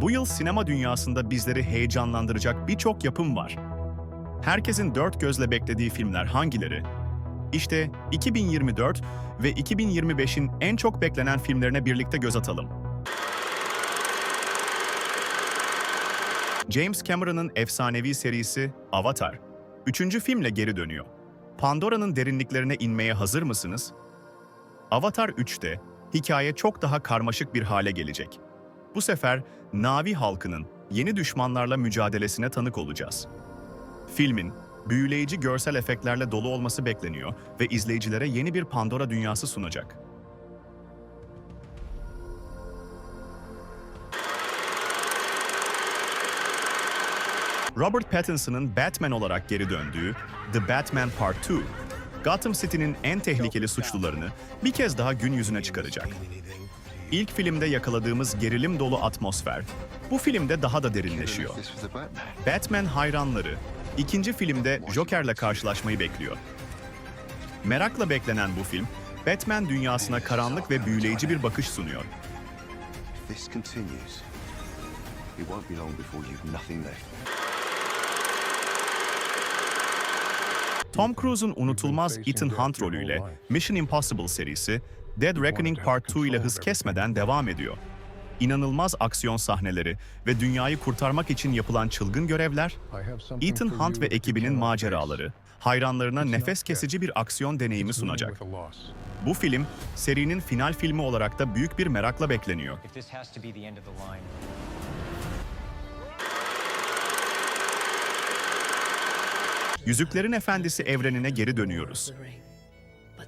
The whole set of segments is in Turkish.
Bu yıl sinema dünyasında bizleri heyecanlandıracak birçok yapım var. Herkesin dört gözle beklediği filmler hangileri? İşte 2024 ve 2025'in en çok beklenen filmlerine birlikte göz atalım. James Cameron'ın efsanevi serisi Avatar, üçüncü filmle geri dönüyor. Pandora'nın derinliklerine inmeye hazır mısınız? Avatar 3'te hikaye çok daha karmaşık bir hale gelecek. Bu sefer Navi halkının yeni düşmanlarla mücadelesine tanık olacağız. Filmin büyüleyici görsel efektlerle dolu olması bekleniyor ve izleyicilere yeni bir Pandora dünyası sunacak. Robert Pattinson'ın Batman olarak geri döndüğü The Batman Part 2, Gotham City'nin en tehlikeli suçlularını bir kez daha gün yüzüne çıkaracak. İlk filmde yakaladığımız gerilim dolu atmosfer, bu filmde daha da derinleşiyor. Batman. Hayranları ikinci filmde Joker'la karşılaşmayı bekliyor. Merakla beklenen bu film, Batman dünyasına karanlık ve büyüleyici bir bakış sunuyor. Tom Cruise'un unutulmaz Ethan Hunt rolüyle Mission Impossible serisi Dead Reckoning Part 2 ile hız kesmeden devam ediyor. İnanılmaz aksiyon sahneleri ve dünyayı kurtarmak için yapılan çılgın görevler, Ethan Hunt ve ekibinin maceraları, hayranlarına nefes kesici bir aksiyon deneyimi sunacak. Bu film, serinin final filmi olarak da büyük bir merakla bekleniyor. Yüzüklerin Efendisi evrenine geri dönüyoruz.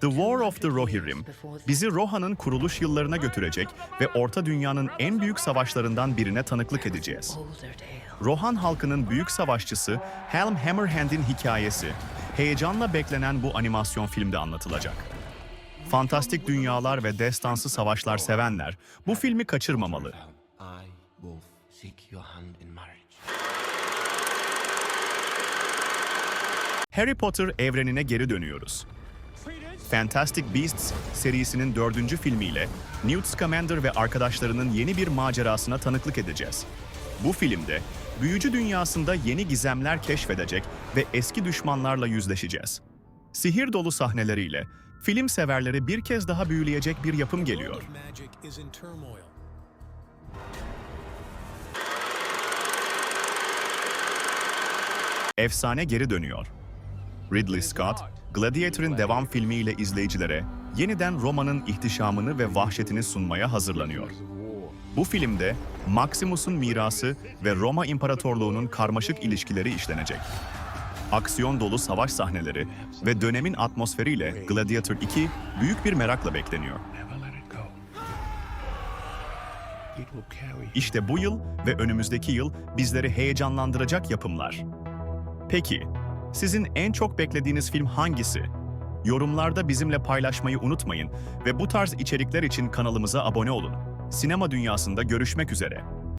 The War of the Rohirrim bizi Rohan'ın kuruluş yıllarına götürecek ve Orta Dünya'nın en büyük savaşlarından birine tanıklık edeceğiz. Rohan halkının büyük savaşçısı Helm Hammerhand'in hikayesi, heyecanla beklenen bu animasyon filmde anlatılacak. Fantastik dünyalar ve destansı savaşlar sevenler bu filmi kaçırmamalı. Harry Potter evrenine geri dönüyoruz. Fantastic Beasts serisinin dördüncü filmiyle Newt Scamander ve arkadaşlarının yeni bir macerasına tanıklık edeceğiz. Bu filmde büyücü dünyasında yeni gizemler keşfedecek ve eski düşmanlarla yüzleşeceğiz. Sihir dolu sahneleriyle film severleri bir kez daha büyüleyecek bir yapım geliyor. Efsane geri dönüyor. Ridley Scott, Gladiator'ın devam filmiyle izleyicilere yeniden Roma'nın ihtişamını ve vahşetini sunmaya hazırlanıyor. Bu filmde Maximus'un mirası ve Roma İmparatorluğu'nun karmaşık ilişkileri işlenecek. Aksiyon dolu savaş sahneleri ve dönemin atmosferiyle Gladiator 2 büyük bir merakla bekleniyor. İşte bu yıl ve önümüzdeki yıl bizleri heyecanlandıracak yapımlar. Peki, sizin en çok beklediğiniz film hangisi? Yorumlarda bizimle paylaşmayı unutmayın ve bu tarz içerikler için kanalımıza abone olun. Sinema dünyasında görüşmek üzere.